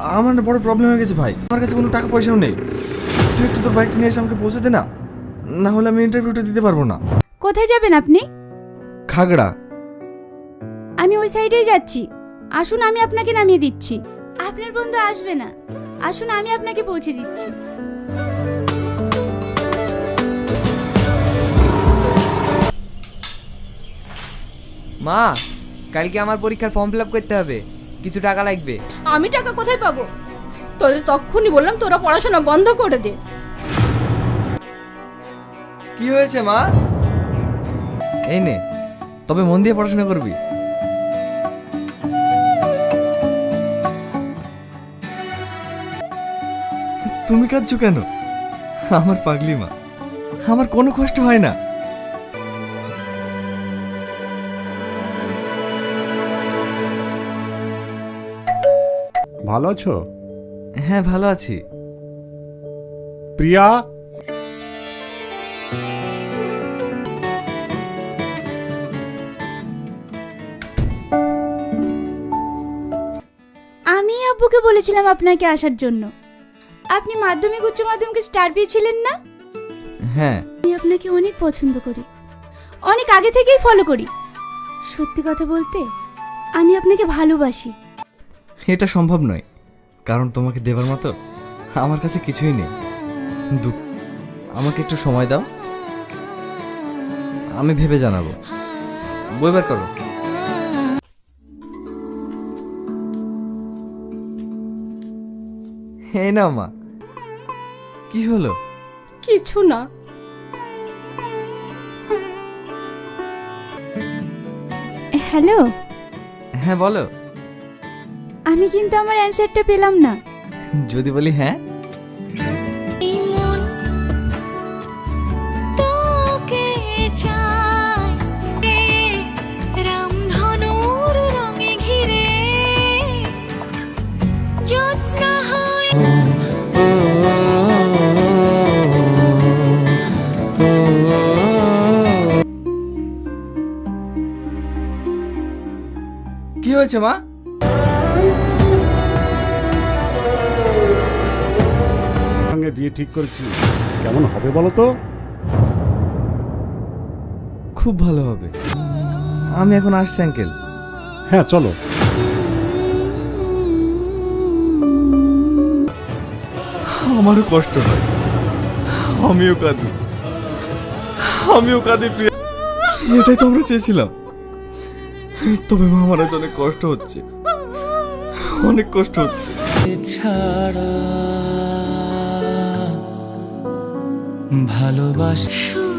আমার না বড় প্রবলেম হয়ে গেছে ভাই। আমার কাছে কোনো টাকা পয়সাও নেই। তুই একটু তোর বাইকটা নিয়ে এসে আমাকে পৌঁছে দে না। না হলে আমি ইন্টারভিউটা দিতে পারব না। কোথায় যাবেন আপনি? খাগড়া। আমি ওই সাইডেই যাচ্ছি। আসুন আমি আপনাকে নামিয়ে দিচ্ছি। আপনার বন্ধু আসবে না। আসুন আমি আপনাকে পৌঁছে দিচ্ছি। মা কালকে আমার পরীক্ষার ফর্ম ফিল আপ করতে হবে। কিছু টাকা লাগবে? আমি টাকা কোথায় পাবো? তোদের তক্ষুনি বললাম তোরা পড়াশোনা বন্ধ করে দে। কি হয়েছে মা? এই নে তবে মন দিয়ে পড়াশোনা করবি। তুমি কাঁদছো কেন? আমার পাগলি মা আমার কোনো কষ্ট হয় না। ভালো আছো? হ্যাঁ ভালো আছি। প্রিয়া? আমি আব্বুকে বলেছিলাম আপনাকে আসার জন্য। আপনি মাধ্যমিক উচ্চ মাধ্যমিকে স্টার পেয়েছিলেন না? হ্যাঁ। আমি আপনাকে অনেক পছন্দ করি। অনেক আগে থেকেই ফলো করি। সত্যি কথা বলতে আমি আপনাকে ভালোবাসি। এটা সম্ভব নয়। কারণ তোমাকে দেবার মতো আমার কাছে কিছুই নেই। দুঃখ আমাকে একটু সময় দাও। আমি ভেবে জানাব। বই বার করো। হে না মা। কি হলো? কিছু না। হ্যালো। হ্যাঁ বলো। আমি কিন্তু আমার অ্যান্সারটা পেলাম না। যদি বলি হ্যাঁ? কি হয়েছে মা? বিয়ে ঠিক করেছি। কেমন হবে বলো তো খুব ভালো হবে। আমি এখন আসছি আঙ্কেল। হ্যাঁ চলো। আমারও কষ্ট হয়। আমিও কাঁদি। আমিও কাঁদি প্রিয়া। এটাই তো আমরা চেয়েছিলাম। তবে মা আমার আজ অনেক কষ্ট হচ্ছে। অনেক কষ্ট হচ্ছে। ছাড়া ভালোবাসা।